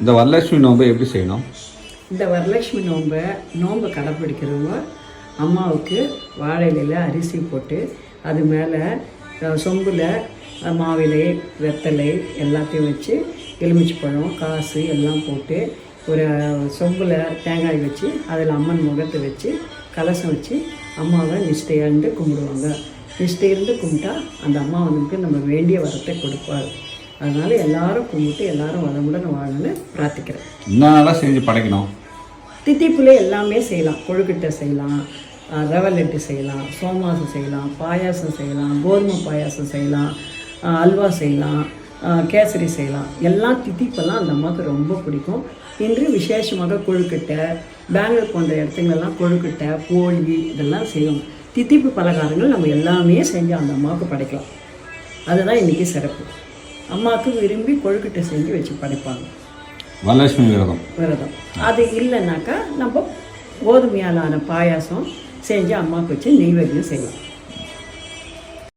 இந்த வரலட்சுமி நோன்பை எப்படி செய்யணும்? இந்த வரலட்சுமி நோன்பை நோன்பை கடைப்பிடிக்கிறவங்க அம்மாவுக்கு வாழை அரிசி போட்டு அது மேலே சொம்பில் மாவிலை வெத்தலை எல்லாத்தையும் வச்சு எலுமிச்சை பழம் காசு எல்லாம் போட்டு ஒரு சொம்பில் தேங்காய் வச்சு அதில் அம்மன் முகத்தை வச்சு கலசம் வச்சு அம்மாவை நிஷ்டையாண்டு கும்பிடுவாங்க. நிஷ்டையிருந்து கும்பிட்டா அந்த அம்மா வந்துட்டு நம்ம வேண்டிய வரத்தை கொடுப்பார். அதனால் எல்லாரும் கும்பிட்டு எல்லாரும் வளமுடன் வாழணும்னு பிரார்த்திக்கிறேன். என்னென்னலாம் செஞ்சு படைக்கணும் தித்திப்புல எல்லாமே செய்யலாம். கொழுக்கட்டை செய்யலாம் ரவை லட்டு செய்யலாம் சோமாசம் செய்யலாம் பாயாசம் செய்யலாம் கோதுமை பாயாசம் செய்யலாம் அல்வா செய்யலாம் கேசரி செய்யலாம். எல்லாம் தித்திப்பெல்லாம் அந்த அம்மாவுக்கு ரொம்ப பிடிக்கும். இன்று விசேஷமாக கொழுக்கட்டை பெங்களூர் போன்ற இடத்துங்களெல்லாம் கொழுக்கட்டை போலி இதெல்லாம் செய்வோம். தித்திப்பு பலகாரங்கள் நம்ம எல்லாமே செஞ்சு அந்த அம்மாவுக்கு படைக்கலாம். அதுதான் இன்றைக்கி சிறப்பு. அம்மாவுக்கு விரும்பி கொழுக்கட்டை செஞ்சு வச்சு படைப்பாங்க. வரலட்சுமி விரதம். விரதம். அது இல்லைன்னாக்கா நம்ம கோதுமையாலான பாயாசம் செஞ்சு அம்மாவுக்கு வச்சு நெய்வேத்தியம் செய்யலாம்.